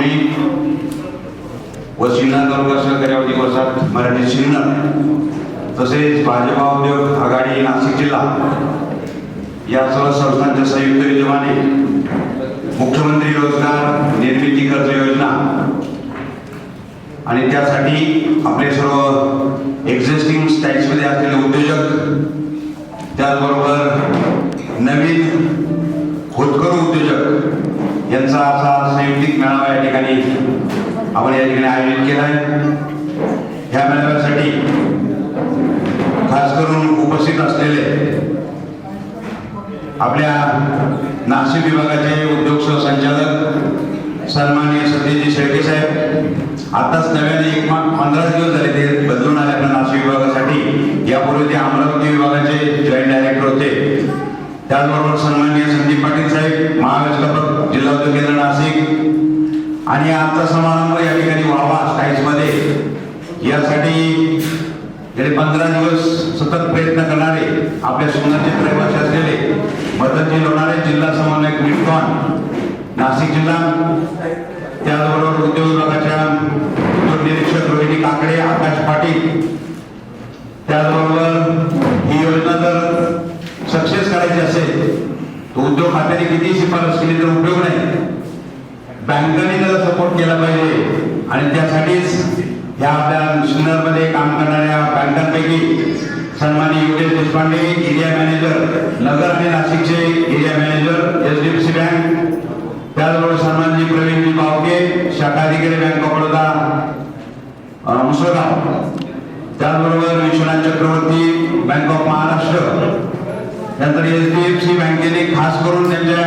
पुणे व सिन्नर तालुका सहकारी औद्योगिक मराठी सिन्नर तसेच भाजपा उद्योग आघाडी नाशिक जिल्हा या सर्व संस्थांच्या संयुक्त विद्यमाने मुख्यमंत्री रोजगार निर्मिती कर्ज योजना आणि त्यासाठी आपले सर्व एक्झिस्टिंग स्टाईल्समध्ये असलेले उद्योजक त्याचबरोबर नवीन होतकरू उद्योजक यांचा असा संयुक्तिक मेळावा या ठिकाणी आपण या ठिकाणी आयोजित केला आहे ह्या मेळाव्यासाठी खास करून उपस्थित असलेले आपल्या नाशिक विभागाचे उद्योग सहसंचालक सन्माननीय सत्यजी शेळके साहेब आताच नव्याने एक पंधरा दिवस झाले ते बदलून आले आपल्या नाशिक विभागासाठी. यापूर्वी ते अमरावती विभागाचे जॉईंट डायरेक्टर होते. त्याचबरोबर सन्माननीय संदीप पाटील साहेब महाव्यवस्थापक जिल्हा आणि आजचा समारंभ या ठिकाणी व्हावा स्टाईल्समध्ये. यासाठी गेले पंधरा दिवस सतत प्रयत्न करणारे आपल्या सुंदरचे रहिवासी असलेले मदतजी लोणारे जिल्हा समन्वयक मिटकॉन नाशिक जिल्हा त्याचबरोबर उद्योग विभागाच्या उद्योग निरीक्षक रोहिणी काकडे आकाश पाटील त्याचबरोबर ही योजना जर सक्सेस करायची असेल तर उद्योग खात्याने किती शिफारस केली तर उपयोग नाही. बँकांनी त्याला सपोर्ट केला पाहिजे. आणि त्यासाठीच ह्या आपल्या सिन्नरमध्ये काम करणाऱ्या बँकांपैकी सन्मानी योगेश देशपांडे एरिया मॅनेजर नगर आणि नाशिकचे area manager H D F C bank त्याचबरोबर सन्मानजी प्रवीणजी बावके शाखा अधिकारी बँक ऑफ बडोदा मुसळगाव त्याचबरोबर विश्वनाथ चक्रवर्ती बँक ऑफ महाराष्ट्र. नंतर एच डी एफ सी बँकेने खास करून त्यांच्या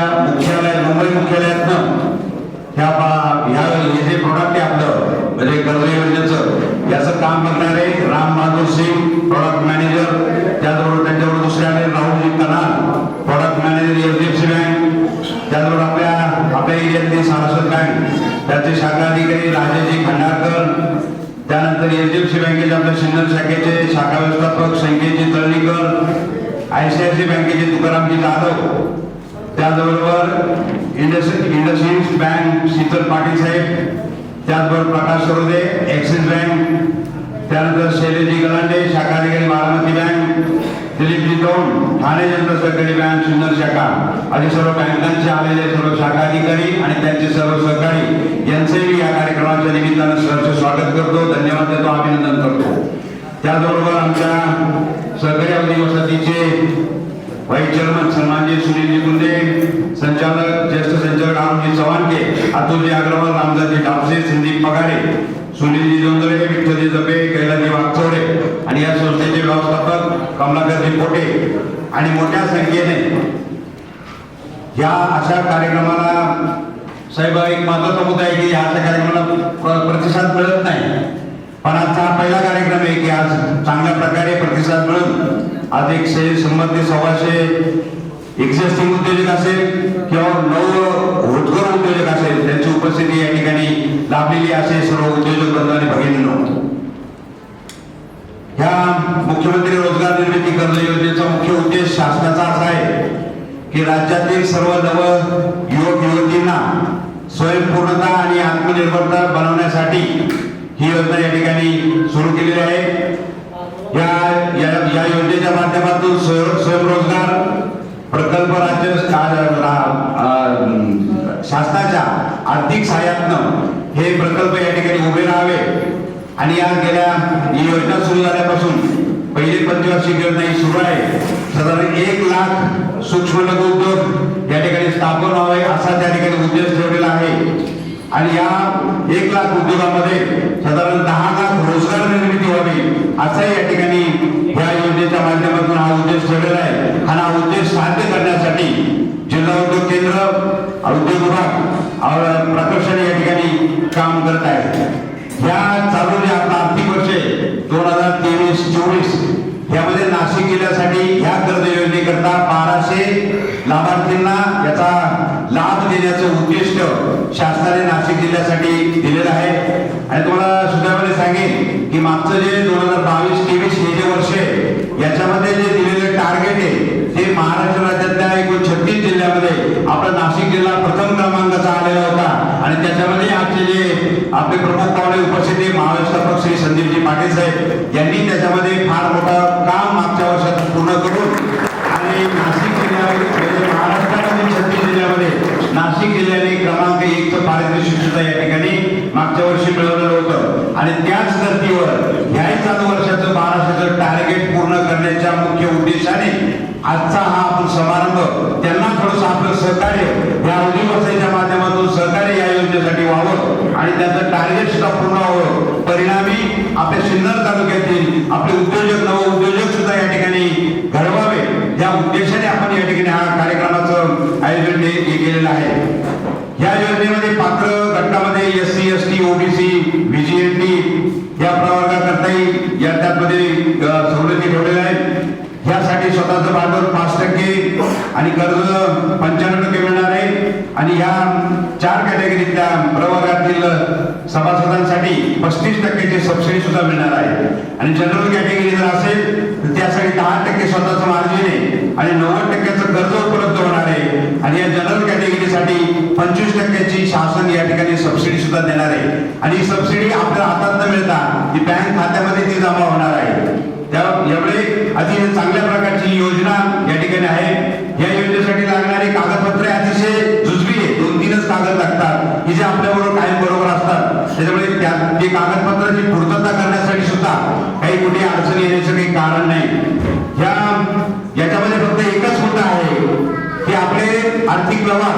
बँक त्याचे राजाजी खंडारकर त्यानंतर एच डी एफ सी बँकेचे आपल्या सिन्नर शाखेचे शाखा व्यवस्थापक Sanketji Talnikar I C I C बँकेचे तुकारामजी जाधव त्याचबरोबर Indus IndusInd bank Sheetal Patil साहेब त्याचबरोबर प्रकाश सरोदे ॲक्सिस बँक त्यानंतर शैलेजी गलांडे शाखाधिकारी बारामती बँक दिलीपजी दौंड ठाणे जिल्हा सहकारी बँक सुंदर शाखा असे सर्व बँकांचे आलेले सर्व शाखा अधिकारी आणि त्यांचे सर्व सहकारी यांचेही या कार्यक्रमाच्या निमित्तानं सहर्ष स्वागत करतो. धन्यवाद देतो अभिनंदन करतो. त्याचबरोबर आमच्या सहकारी अवधी वसतीचे व्हाईस चेअरमन सन्मानजी सुनीलजी गुंडे संचालक ज्येष्ठ संचालक रामजी चव्हाणके अतुलजी अग्रवाल रामदासजी डापसे संदीप पगारे सुनीलजी जोंदळे विठ्ठलजी जपे कैलाजी वागचौडे आणि या संस्थेचे व्यवस्थापक कमलाकर पोटे आणि मोठ्या संख्येने या अशा कार्यक्रमाला साहेब एक महत्त्वाचा मुद्दा आहे की या अशा कार्यक्रमाला प्रतिसाद मिळत नाही. पण आजचा हा पहिला कार्यक्रम आहे की आज चांगल्या प्रकारे प्रतिसाद मिळून आज एकशे शंभर ते सव्वाशे एक्झिस्टिंग उद्योजक असेल किंवा नऊ होतकर उद्योजक असेल त्यांची उपस्थिती या ठिकाणी लाभलेली असेल सर्व उद्योजक बंधू आणि भगिनींनो. या मुख्यमंत्री रोजगार निर्मिती कर्ज योजनेचा मुख्य उद्देश शासनाचा असा आहे की राज्यातील सर्व नव युवक युवतींना स्वयंपूर्णता आणि आत्मनिर्भरता बनवण्यासाठी ही योजना या ठिकाणी सुरू केलेली आहे. या या या योजनेच्या माध्यमातून स्वयंरोजगार प्रकल्प राज्य शासनाच्या आर्थिक सहाय्यातनं हे प्रकल्प या ठिकाणी उभे राहावे. आणि या गेल्या ही योजना सुरू झाल्यापासून पहिली पंचवार्षिक योजना ही सुरू आहे. साधारण एक लाख सूक्ष्म लघु उद्योग या ठिकाणी स्थापन व्हावे असा त्या ठिकाणी उद्देश ठेवलेला आहे. आणि या एक लाख उद्योगामध्ये साधारण दहा लाख रोजगार निर्मिती व्हावी असा या ठिकाणी या योजनेच्या माध्यमातून हा उद्देश ठेवलेला आहे. आणि हा उद्देश साध्य करण्यासाठी जिल्हा उद्योग केंद्र उद्योग विभाग प्रकर्षाने या ठिकाणी काम करत आहे या चालू जे आर्थिक वर्ष आहे दोन हजार तेवीस चोवीस यामध्ये नाशिक जिल्ह्यासाठी ह्या कर्ज योजनेकरता बाराशे लाभार्थींना याचा लाभ देण्याचं उद्दिष्ट शासनाने नाशिक जिल्ह्यासाठी दिलेलं आहे. आणि तुम्हाला सुद्धा सांगेन की मागचं जे दोन हजार बावीस तेवीस हे जे वर्ष आहे याच्यामध्ये जे दिलेले टार्गेट आहे ते महाराष्ट्र राज्यातल्या एकूण छत्तीस जिल्ह्यामध्ये आपला नाशिक जिल्हा प्रथम क्रमांकाचा आलेला होता आणि त्याच्यामध्ये आजचे जे आपले प्रमुख पाहुणे उपस्थित आहे महाव्यवस्थापक श्री संदीपजी पाटील साहेब यांनी त्याच्यामध्ये फार मोठं काम मागच्या वर्षात पूर्ण करून आणि नाशिक जिल्ह्यामध्ये म्हणजे महाराष्ट्रामध्ये छत्तीस जिल्ह्यामध्ये नाशिक जिल्ह्याने क्रमांक एकचं पारितोषिक सुद्धा या ठिकाणी मागच्या वर्षी मिळवलेलं होतं. आणि त्याच धर्तीवर ह्याही चालू वर्षाचं महाराष्ट्राचं टार्गेट पूर्ण करण्याच्या मुख्य उद्देशाने आजचा हा आपण समारंभ त्यांना थोडंसं आपलं सहकार्य या अवधी वसाईच्या माध्यमातून सहकार्य या योजनेसाठी व्हावं आणि त्याचं टार्गेट सुद्धा पूर्ण व्हावं. परिणामी आपल्या सिन्नर तालुक्यातील आपले उद्योजक नव उद्योजक सुद्धा या ठिकाणी घडवावे. या उद्देशाने आपण या ठिकाणी हा कार्यक्रमाचं आयोजन केलेलं आहे. या योजनेमध्ये पात्र गटामध्ये S C S T OBC VJNT या प्रवर्गाकरताही या त्यामध्ये सवलती ठेवलेल्या आहेत. यासाठी स्वतःचं भांडवल पाच टक्के आणि कर्ज पंच्याण्णव टक्के मिळणार आहे. आणि या चार कॅटेगरीतल्या प्रवर्गातील सभासदांसाठी पस्तीस टक्क्याची सबसिडी सुद्धा मिळणार आहे. आणि जनरल कॅटेगरी जर असेल तर त्यासाठी दहा टक्के स्वतःचं मार्जिन आहे आणि नव्वद टक्क्याचं कर्ज उपलब्ध होणार आहे. आणि या जनरल कॅटेगरीसाठी पंचवीस टक्क्याची शासन या ठिकाणी सबसिडी सुद्धा देणार आहे. आणि ही सबसिडी आपल्या हातात न मिळता ही बँक खात्यामध्ये ती जमा होणार आहे. त्या एवढे अतिशय चांगल्या प्रकारची योजना या ठिकाणी आहे. या योजनेसाठी लागणारी कागदपत्रे अतिशय जुजबी आहे दोन तीनच कागद लागतात आपल्याबरोबर कायम बरोबर असतात. त्याच्यामुळे त्या ते कागदपत्राची पूर्तता करण्यासाठी सुद्धा काही कुठे अडचणी येण्याचं काही कारण नाही. या याच्यामध्ये फक्त एकच मुद्दा आहे की आपले आर्थिक व्यवहार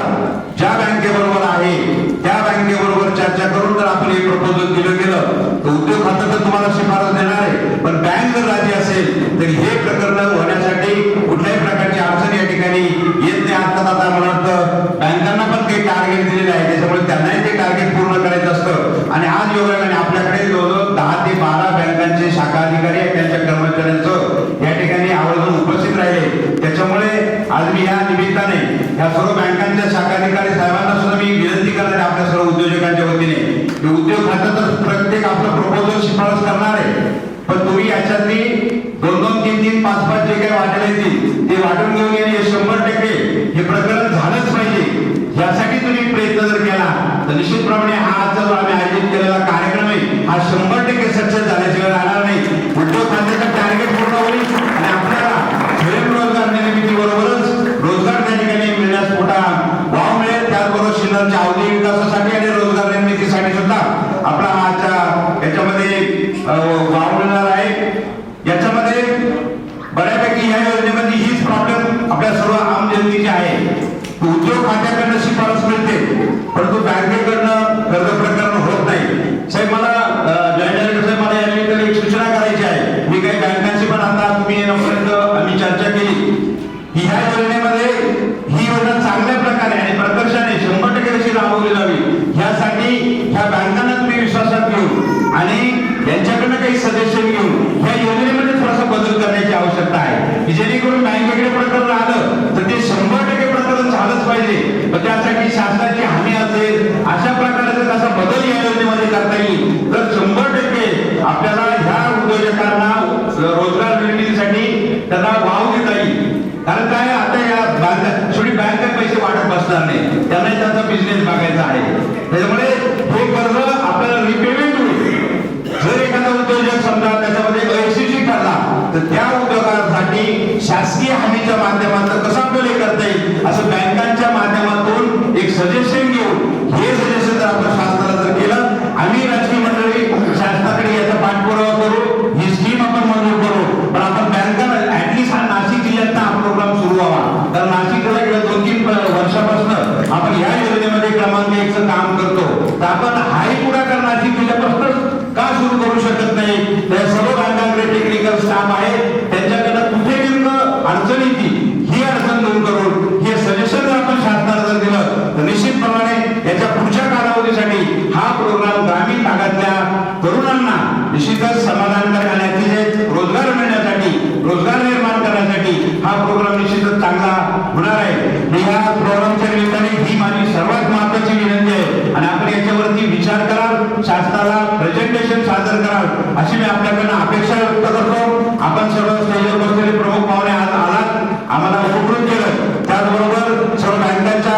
ज्या बँकेबरोबर आहे त्या बँकेबरोबर चर्चा करून जर आपण हे प्रपोजल दिलं गेलं तर उद्योग खातं तर तुम्हाला शिफारस देणार आहे पण बँक जर राजी असेल तर हे प्रकरण होण्यासाठी कुठल्याही प्रकारची अडचण या ठिकाणी येत नाही आता आता मला वाटतं बँकांना पण काही टार्गेट दिलेलं आहे त्याच्यामुळे त्यांनाही ते टार्गेट पूर्ण करायचं असतं आणि आज योगाने आपल्याकडे जवळजवळ दहा ते बारा बँकांचे शाखा अधिकारी आहेत त्यांच्या कर्मचाऱ्यांचं या ठिकाणी आवर्जून उपस्थित राहिले त्याच्यामुळे आज मी या निमित्ताने या सर्व बँकांच्या शाखाधिकारी साहेबांना सुद्धा मी विनंती करणार आहे आपल्या सर्व उद्योजकांच्या वतीने. उद्योग खातं तर प्रत्येक आपलं प्रपोजल शिफारस करणार आहे. पण तुम्ही याच्यातली दोन दोन तीन तीन पाच पाच जे काही वाटले येतील ते वाटून घेऊन येणे शंभर टक्के हे प्रकरण झालंच पाहिजे. यासाठी तुम्ही प्रयत्न जर केला तर निश्चितप्रमाणे हा आजचा जो आम्ही आयोजित केलेला कार्यक्रम आहे हा शंभर टक्के सक्सेस झाल्याची वेळ राहणार नाही उद्योग खात्याचं टार्गेट पूर्ण होईल आणि आपल्याला स्वयंरोजगार निर्मिती बरोबरच रोजगार त्या ठिकाणी मिळण्यास मोठा वाव मिळेल त्याचबरोबर शिल्लरच्या अवधी विकासासाठी आणि रोजगार निर्मितीसाठी सुद्धा आपला हा आजच्या याच्यामध्ये अ, वाव मिळणार आहे याच्यामध्ये बऱ्यापैकी या योजनेमध्ये हीच प्रॉब्लेम आपल्या सर्व आम जनतेची आहे की उद्योग खात्याकडनं शिफारस मिळते. परंतु बँकेकडनं कर्ज प्रकरण होत नाही. साहेब मला जॉईंट डायरेक्टर साहेब मला या निमित्ताने एक सूचना करायची आहे. मी काही बँकांशी पण आता तुम्ही येण्यापर्यंत आम्ही चर्चा केली. की ह्या योजनेमध्ये ही योजना चांगल्या प्रकारे आणि प्रकर्षाने शंभर टक्के कशी राबवली जावी यासाठी ह्या बँकांना तुम्ही विश्वासात घेऊन आणि यांच्याकडनं काही सजेशन घेऊन ह्या योजनेमध्ये थोडासा बदल करण्याची आवश्यकता आहे की जेणेकरून बँकेकडे प्रकरण आलं तर ते शंभर टक्के प्रकरण झालंच पाहिजे पण त्यासाठी शासनाची हमी असेल अशा प्रकारचा कसा बदल या योजनेमध्ये करता येईल तर शंभर टक्के आपल्याला ह्या उद्योजकांना रोजगार निर्मितीसाठी त्यांना वाव देता येईल कारण काय आता या बँक शेवटी बँक पैसे वाटत बसणार नाही त्यांनाही त्यांचा बिझनेस बघायचा आहे त्याच्यामुळे अशी मी आपल्याकडनं अपेक्षा व्यक्त करतो. आपण सर्व स्टेजवर बसलेले प्रमुख पाहुणे आज आलात. आम्हाला उपकृत केलं. त्याचबरोबर सर्व बँकांच्या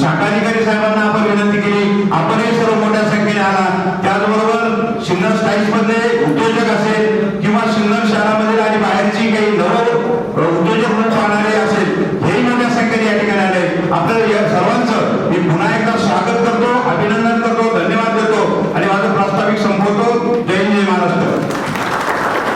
शाखाधिकारी साहेबांना आपण विनंती केली. आपणही सर्व मोठ्या संख्येने आला त्याचबरोबर सिन्नर स्टाईल्समधले उद्योजक असतील